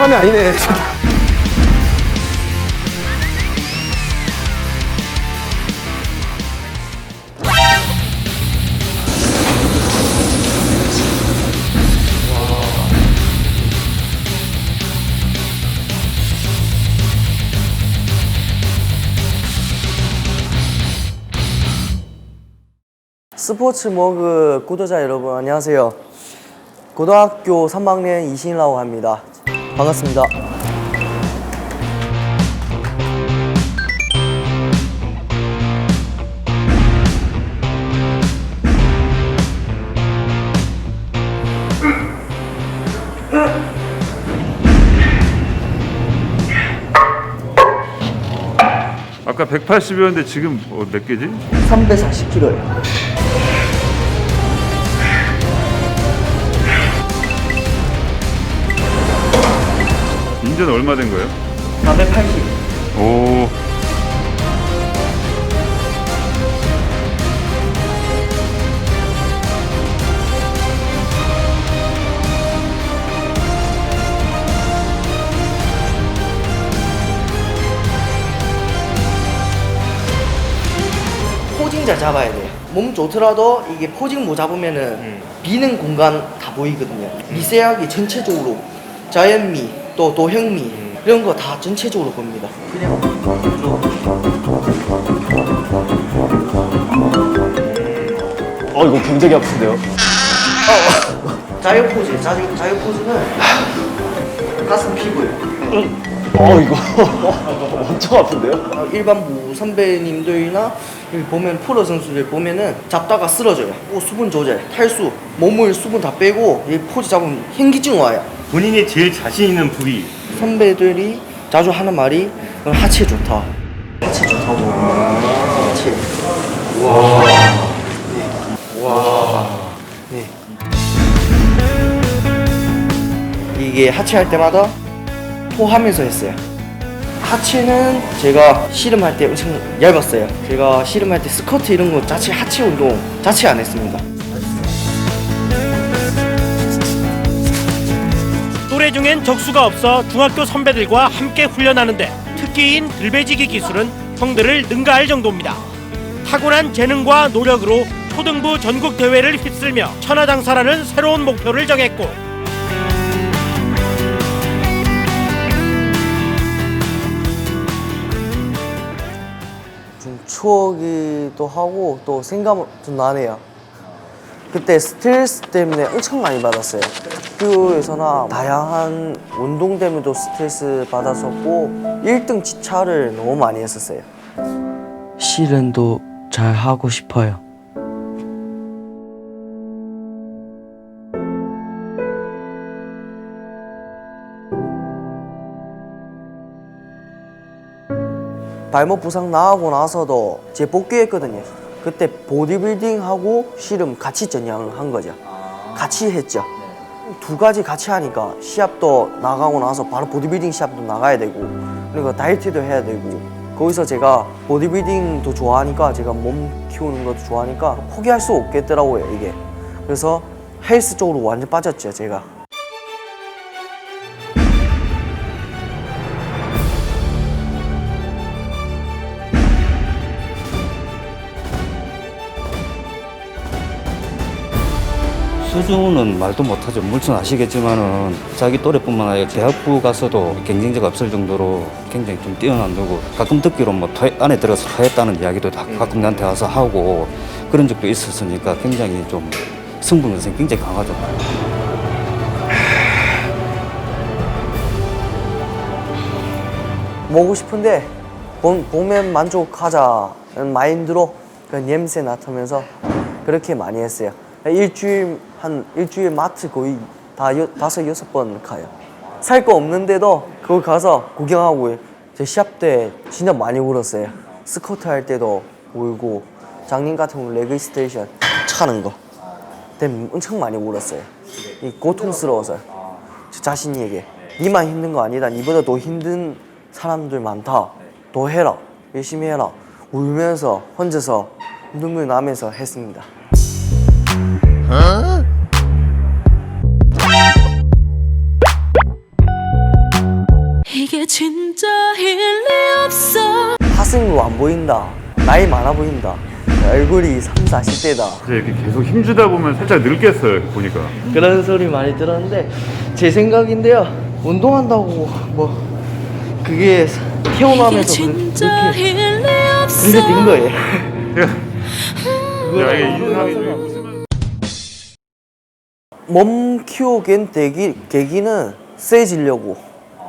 사람이 아니네. 스포츠 머그 구독자 여러분 안녕하세요. 고등학교 3학년 이신이라고 합니다. 반갑습니다. 아까 180이었는데 지금 어, 몇 개지? 340kg요. 인전 얼마 된 거예요? 480. 오. 포징 잘 잡아야 돼. 몸 좋더라도 이게 포징 못 잡으면은 비는 공간 다 보이거든요. 미세하게 전체적으로 자연미 또 도형미 이런 거 다 전체적으로 봅니다. 그냥 어 이거 굉장히 아픈데요? 자유 포즈, 자유 자유 포즈는 가슴 피고요. 어 이거 엄청 아픈데요? 어, 일반 부 선배님들이나 여기 보면 프로 선수들 보면은 잡다가 쓰러져요. 또 수분 조절, 탈수, 몸을 수분 다 빼고 이 포즈 잡으면 현기증 와요. 본인이 제일 자신 있는 부위 선배들이 자주 하는 말이 어, 하체 좋다. 하체 좋다고. 하체. 와. 네. 와. 네. 이게 하체 할 때마다 토하면서 했어요. 하체는 제가 씨름할 때 엄청 얇았어요. 제가 씨름할 때 스쿼트 이런 거 자체 하체 운동 자체 안 했습니다. 중엔 적수가 없어 중학교 선배들과 함께 훈련하는데 특기인 들배지기 기술은 형들을 능가할 정도입니다. 타고난 재능과 노력으로 초등부 전국 대회를 휩쓸며 천하장사라는 새로운 목표를 정했고 좀 추억이도 하고 또 생각 좀 나네요. 그때 스트레스 때문에 엄청 많이 받았어요. 학교에서나 다양한 운동 때문에도 스트레스 받았었고 1등 지차를 너무 많이 했었어요. 실현도 잘 하고 싶어요. 발목 부상 나고 나서도 제 복귀했거든요. 그때 보디빌딩하고 씨름 같이 전향을 한 거죠. 같이 했죠. 두 가지 같이 하니까 시합도 나가고 나서 바로 보디빌딩 시합도 나가야 되고 그리고 다이어트도 해야 되고. 거기서 제가 보디빌딩도 좋아하니까 제가 몸 키우는 것도 좋아하니까 포기할 수 없겠더라고요 이게. 그래서 헬스 쪽으로 완전 빠졌죠 제가 수준은 말도 못하죠. 물론 아시겠지만은 자기 또래뿐만 아니라 대학부 가서도 경쟁자가 없을 정도로 굉장히 좀 뛰어난다고 가끔 듣기로 뭐 토- 안에 들어서 토했다는 이야기도 다 가끔 나한테 와서 하고 그런 적도 있었으니까 굉장히 좀 승부능성이 굉장히 강하죠. 먹고 싶은데 봄, 봄엔 만족하자는 마인드로 그 냄새 맡으면서 그렇게 많이 했어요. 일주일 한 일주일 마트 거의 다 여, 다섯 여섯 번 가요. 살 거 없는데도 거기 가서 구경하고 제 시합 때 진짜 많이 울었어요. 스쿼트 할 때도 울고 장님 같은 경우 레그 스테이션 차는 거 때문에 엄청 많이 울었어요. 이 고통스러워서요. 제 자신에게 니만 힘든 거 아니다. 니보다 더 힘든 사람들 많다. 더 해라. 열심히 해라. 울면서 혼자서 눈물 나면서 했습니다. 보인다. 나이 많아 보인다. 얼굴이 3, 40대다. 이제 이렇게 계속 힘주다 보면 살짝 늙겠어요 이렇게 보니까 그런 소리 많이 들었는데 제 생각인데요. 운동한다고 뭐 그게 태어나면서 그- 그렇게 그렇게 된 거예요. 야 이게 인상이 좀 몸 키우긴 계기, 계기는 세지려고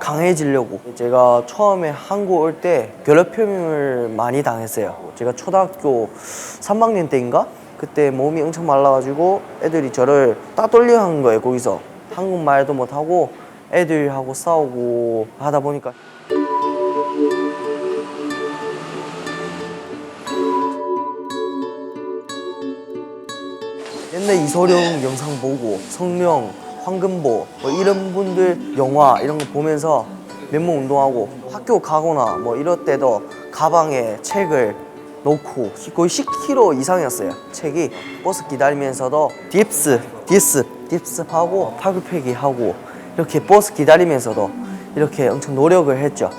강해지려고. 제가 처음에 한국 올때 괴롭힘을 많이 당했어요. 제가 초등학교 3학년 때인가? 그때 몸이 엄청 말라가지고 애들이 저를 따돌려 한 거예요 거기서. 한국말도 못하고 애들하고 싸우고 하다 보니까. 옛날 이소룡 영상 보고 성명, 황금보 뭐 이런 분들 영화 이런 거 보면서 맨몸 운동하고 학교 가거나 뭐 이럴 때도 가방에 책을 놓고 거의 10kg 이상이었어요. 책이 버스 기다리면서도 딥스, 딥스, 딥스 하고 팔굽혀펴기 하고 이렇게 버스 기다리면서도 이렇게 엄청 노력을 했죠.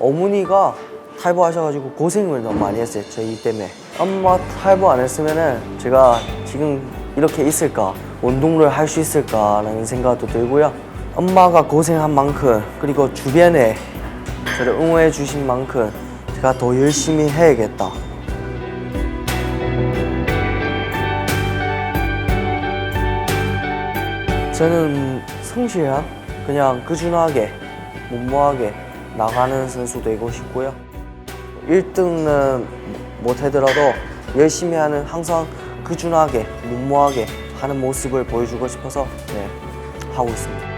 어머니가 탈부하셔가지고 고생을 너무 많이 했어요 저희 때문에 엄마 탈부 안 했으면은 제가 지금 이렇게 있을까? 운동을 할 수 있을까라는 생각도 들고요. 엄마가 고생한 만큼 그리고 주변에 저를 응원해 주신 만큼 제가 더 열심히 해야겠다. 저는 성실한 그냥 꾸준하게 무모하게 나가는 선수 되고 싶고요. 1등은 못하더라도 열심히 하는 항상 꾸준하게 무모하게 하는 모습을 보여주고 싶어서 네, 하고 있습니다.